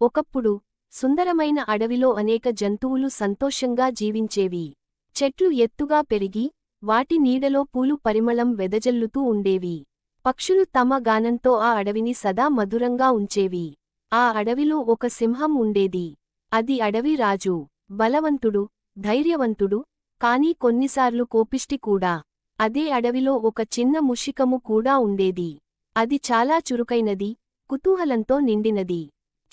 ఒకప్పుడు సుందరమైన అడవిలో అనేక జంతువులు సంతోషంగా జీవించేవి. చెట్లు ఎత్తుగా పెరిగి వాటి నీడలో పూలు పరిమళం వెదజల్లుతూ ఉండేవి. పక్షులు తమ గానంతో ఆ అడవిని సదా మధురంగా ఉంచేవి. ఆ అడవిలో ఒక సింహం ఉండేది. అది అడవి రాజు బలవంతుడు ధైర్యవంతుడు కాని కొన్నిసార్లు కోపిష్టి కూడా. అదే అడవిలో ఒక చిన్న ముషికము కూడా ఉండేది. అది చాలా చురుకైనది కుతూహలంతో నిండినది.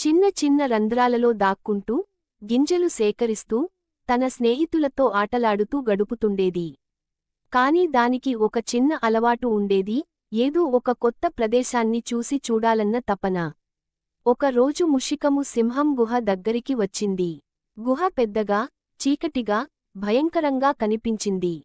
చిన్న చిన్న రంధ్రాలలో దాక్కుంటూ గింజలు సేకరిస్తూ తన స్నేహితులతో ఆటలాడుతూ గడుపుతుండేది. కాని దానికి ఒక చిన్న అలవాటు ఉండేది ఏదో ఒక కొత్త ప్రదేశాన్ని చూసి చూడాలన్న తపన. ఒక రోజు ముషికము సింహం గుహ దగ్గరికి వచ్చింది. గుహ పెద్దగా చీకటిగా భయంకరంగా కనిపించింది.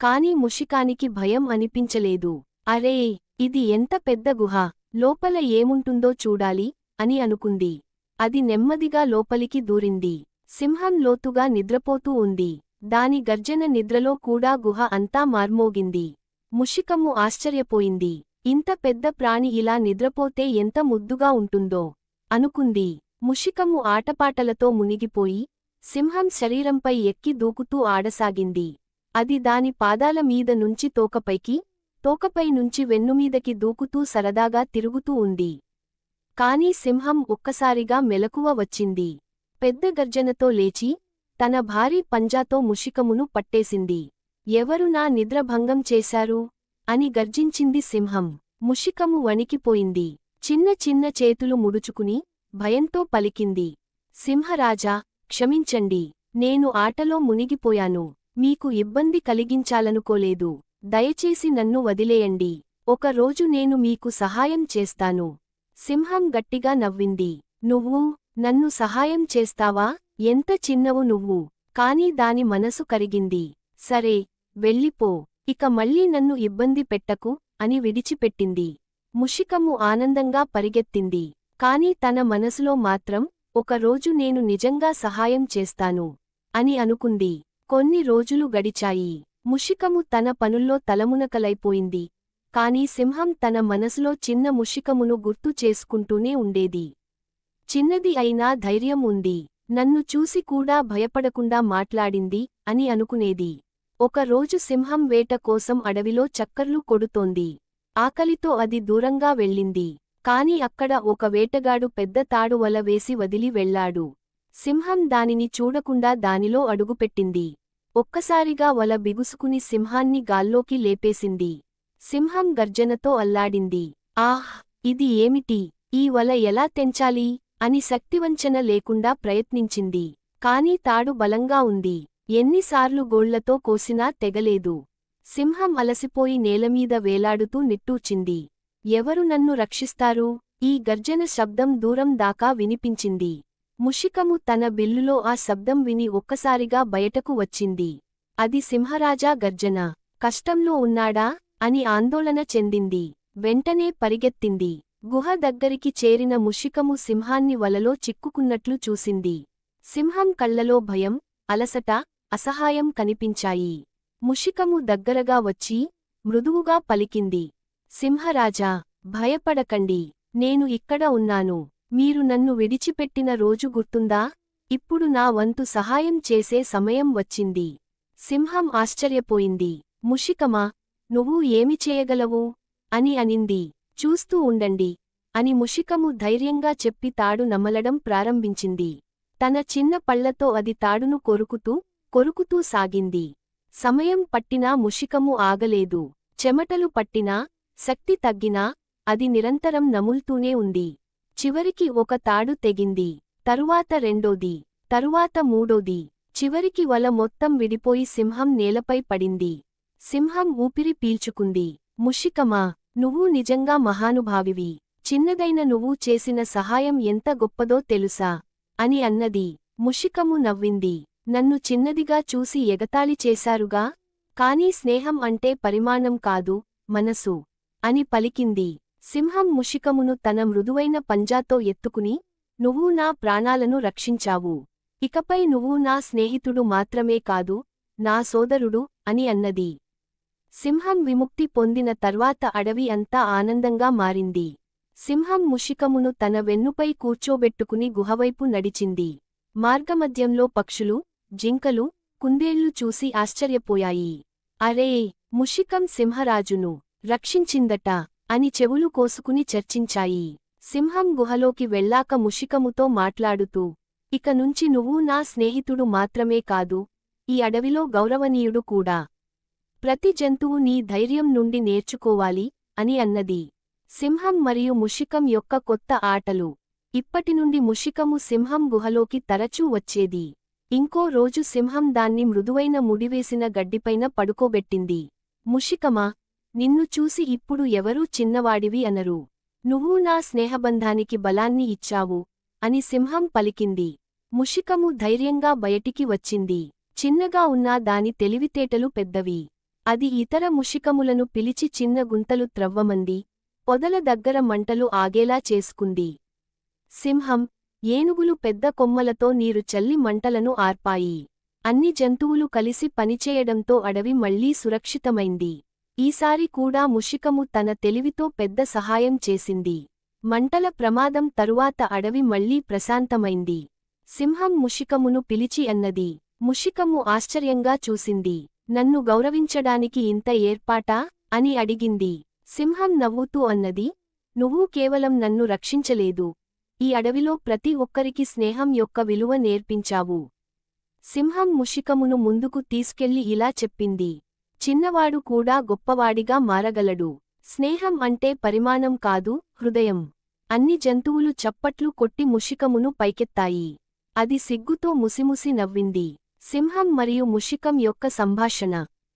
కాని ముషికానికి భయం అనిపించలేదు. అరే ఇది ఎంత పెద్ద గుహ లోపల ఏముంటుందో చూడాలి అని అనుకుంది. అది నెమ్మదిగా లోపలికి దూరింది. సింహం లోతుగా నిద్రపోతూ ఉంది. దాని గర్జన నిద్రలో కూడా గుహ అంతా మార్మోగింది. ముషికము ఆశ్చర్యపోయింది. ఇంత పెద్ద ప్రాణి ఇలా నిద్రపోతే ఎంత ముద్దుగా ఉంటుందో అనుకుంది. ముషికము ఆటపాటలతో మునిగిపోయి సింహం శరీరంపై ఎక్కి దూకుతూ ఆడసాగింది. అది దాని పాదాల మీద నుంచి తోకపైకి తోకపై నుంచి వెన్నుమీదకి దూకుతూ సరదాగా తిరుగుతూ ఉంది. కాని సింహం ఒక్కసారిగా మెలకువ వచ్చింది. పెద్ద గర్జనతో లేచి తన భారీ పంజాతో ముషికమును పట్టేసింది. ఎవరు నా నిద్రభంగం చేశారు? అని గర్జించింది సింహం. ముషికము వణికిపోయింది. చిన్న చిన్న చేతులు ముడుచుకుని భయంతో పలికింది. సింహరాజా క్షమించండి. నేను ఆటలో మునిగిపోయాను. మీకు ఇబ్బంది కలిగించాలనుకోలేదు. దయచేసి నన్ను వదిలేయండి. ఒకరోజు నేను మీకు సహాయం చేస్తాను. సింహం గట్టిగా నవ్వింది. నువ్వు నన్ను సహాయం చేస్తావా? ఎంత చిన్నవు నువ్వు. కాని దాని మనసు కరిగింది. సరే వెళ్ళిపో. ఇక మళ్ళీ నన్ను ఇబ్బంది పెట్టకు అని విడిచిపెట్టింది. ముషికము ఆనందంగా పరిగెత్తింది. కాని తన మనసులో మాత్రం ఒకరోజు నేను నిజంగా సహాయం చేస్తాను అని అనుకుంది. కొన్ని రోజులు గడిచాయి. ముషికము తన పనుల్లో తలమునకలైపోయింది. కాని సింహం తన మనసులో చిన్న ముషికమును గుర్తు చేసుకుంటూనే ఉండేది. చిన్నది అయినా ధైర్యం ఉంది. నన్ను చూసి కూడా భయపడకుండా మాట్లాడింది అని అనుకునేది. ఒకరోజు సింహం వేట కోసం అడవిలో చక్కర్లు కొడుతోంది. ఆకలితో అది దూరంగా వెళ్ళింది. కాని అక్కడ ఒక వేటగాడు పెద్ద తాడు వల వేసి వదిలి వెళ్ళాడు సింహం దానిని చూడకుండా దానిలో అడుగుపెట్టింది. ఒక్కసారిగా వల బిగుసుకుని సింహాన్ని గాల్లోకి లేపేసింది. సింహం గర్జనతో అల్లాడింది. ఆహ్ ఇది ఏమిటి? ఈ వల ఎలా తెంచాలి? అని శక్తివంచన లేకుండా ప్రయత్నించింది. కాని తాడు బలంగా ఉంది. ఎన్నిసార్లు గోళ్ళతో కోసినా తెగలేదు. సింహం అలసిపోయి నేలమీద వేలాడుతూ నిట్టూచింది ఎవరు నన్ను రక్షిస్తారు? ఈ గర్జన శబ్దం దూరం దాకా వినిపించింది. ముషికము తన బిల్లులో ఆ శబ్దం విని ఒక్కసారిగా బయటకు వచ్చింది. అది సింహరాజా గర్జన. కష్టంలో ఉన్నాడా? అని ఆందోళన చెందింది. వెంటనే పరిగెత్తింది. గుహ దగ్గరికి చేరిన ముషికము సింహాన్ని వలలో చిక్కుకున్నట్లు చూసింది. సింహం కళ్ళలో భయం అలసట అసహాయం కనిపించాయి. ముషికము దగ్గరగా వచ్చి మృదువుగా పలికింది. సింహరాజా భయపడకండి. నేను ఇక్కడ ఉన్నాను. మీరు నన్ను విడిచిపెట్టిన రోజు గుర్తుందా? ఇప్పుడు నా వంతు సహాయం చేసే సమయం వచ్చింది. సింహం ఆశ్చర్యపోయింది. ముషికమా? నువ్వు ఏమి చేయగలవు? అని అనింది. చూస్తూ ఉండండి. అని ముషికము ధైర్యంగా చెప్పి తాడు నమలడం ప్రారంభించింది. తన చిన్న పళ్ళతో అది తాడును కొరుకుతూ కొరుకుతూ సాగింది. సమయం పట్టినా ముషికము ఆగలేదు. చెమటలు పట్టినా శక్తి తగ్గినా అది నిరంతరం నముల్తూనే ఉంది. చివరికి ఒక తాడు తెగింది. తరువాత రెండోది తరువాత మూడోది. చివరికి వల మొత్తం విడిపోయి సింహం నేలపై పడింది. సింహం ఊపిరి పీల్చుకుంది. ముషికమా నువ్వు నిజంగా మహానుభావివి. చిన్నదైన నువ్వు చేసిన సహాయం ఎంత గొప్పదో తెలుసా? అని అన్నది. ముషికము నవ్వింది. నన్ను చిన్నదిగా చూసి ఎగతాళి చేశారుగా? కానీ స్నేహం అంటే పరిమాణం కాదు మనసు అని పలికింది. సింహం ముషికమును తన మృదువైన పంజాతో ఎత్తుకుని నువ్వు నా ప్రాణాలను రక్షించావు. ఇకపై నువ్వు నా స్నేహితుడు మాత్రమే కాదు నా సోదరుడు అని అన్నది. సింహం విముక్తి పొందిన తర్వాత అడవి అంతా ఆనందంగా మారింది. సింహం ముషికమును తన వెన్నుపై కూర్చోబెట్టుకుని గుహవైపు నడిచింది. మార్గమధ్యంలో పక్షులు జింకలు కుందేళ్ళు చూసి ఆశ్చర్యపోయాయి. అరే ముషికం సింహరాజును రక్షించిందట అని చెవులు కోసుకుని చర్చించాయి. సింహం గుహలోకి వెళ్ళాక ముషికముతో మాట్లాడుతూ ఇక నుంచి నువ్వు నా స్నేహితుడు మాత్రమే కాదు ఈ అడవిలో గౌరవనీయుడు కూడా. ప్రతి జంతువు నీ ధైర్యం నుండి నేర్చుకోవాలి అని అన్నది. సింహం మరియు ముషికం యొక్క కొత్త ఆటలు. ఇప్పటినుండి ముషికము సింహం గుహలోకి తరచూ వచ్చేది. ఇంకో రోజు సింహం దాన్ని మృదువైన ముడివేసిన గడ్డిపైన పడుకోబెట్టింది. ముషికమా? నిన్ను చూసి ఇప్పుడు ఎవరూ చిన్నవాడివి అనరు. నువ్వు నా స్నేహబంధానికి బలాన్ని ఇచ్చావు అని సింహం పలికింది. ముషికము ధైర్యంగా బయటికి వచ్చింది. చిన్నగా ఉన్నా దాని తెలివితేటలు పెద్దవి. అది ఇతర ముషికములను పిలిచి చిన్న గుంతలు త్రవ్వమంది. పొదల దగ్గర మంటలు ఆగేలా చేసుకుంది. సింహం ఏనుగులు పెద్ద కొమ్మలతో నీరు చల్లి మంటలను ఆర్పాయి. అన్ని జంతువులు కలిసి పనిచేయడంతో అడవి మళ్ళీ సురక్షితమైంది. ఈసారి కూడా ముషికము తన తెలివితో పెద్ద సహాయం చేసింది. మంటల ప్రమాదం తరువాత అడవి మళ్ళీ ప్రశాంతమైంది. సింహం ముషికమును పిలిచి అన్నది. ముషికము ఆశ్చర్యంగా చూసింది. నన్ను గౌరవించడానికి ఇంత ఏర్పాటా? అని అడిగింది. సింహం నవ్వుతూ అన్నది నువ్వు కేవలం నన్ను రక్షించలేదు. ఈ అడవిలో ప్రతి ఒక్కరికి స్నేహం యొక్క విలువ నేర్పించావు. సింహం ముషికమును ముందుకు తీసుకెళ్ళి ఇలా చెప్పింది. చిన్నవాడు కూడా గొప్పవాడిగా మారగలడు. స్నేహం అంటే పరిమాణం కాదు హృదయం. అన్ని జంతువులు చప్పట్లు కొట్టి ముషికమును పైకెత్తాయి. అది సిగ్గుతో ముసిముసి నవ్వింది. సింహం మరియు ముషికం యొక్క సంభాషణ.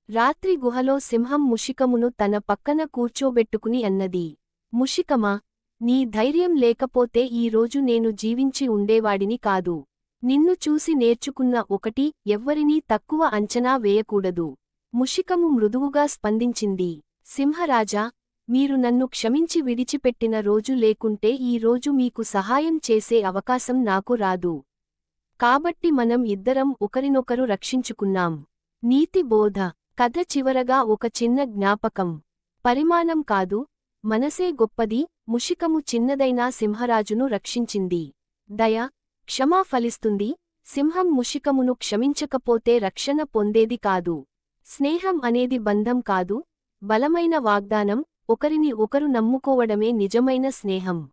రాత్రి గుహలో సింహం ముషికమును తన పక్కన కూర్చోబెట్టుకుని అన్నది. ముషికమా? నీ ధైర్యం లేకపోతే ఈ రోజు నేను జీవించి ఉండేవాడిని కాదు. నిన్ను చూసి నేర్చుకున్న ఒకటి ఎవ్వరినీ తక్కువ అంచనా వేయకూడదు. ముషికము మృదువుగా స్పందించింది. సింహరాజా మీరు నన్ను క్షమించి విడిచిపెట్టిన రోజు లేకుంటే ఈ రోజు మీకు సహాయం చేసే అవకాశం నాకు రాదు. కాబట్టి మనం ఇద్దరం ఒకరినొకరు రక్షించుకున్నాం. నీతి బోధ. కథ చివరగా ఒక చిన్న జ్ఞాపకం. పరిమాణం కాదు. మనసే గొప్పది. ముషికము చిన్నదైనా సింహరాజును రక్షించింది. దయ. క్షమా ఫలిస్తుంది. సింహం ముషికమును క్షమించకపోతే రక్షణ పొందేది కాదు. స్నేహం అనేది బంధం కాదు. బలమైన వాగ్దానం. ఒకరిని ఒకరు నమ్ముకోవడమే నిజమైన స్నేహం.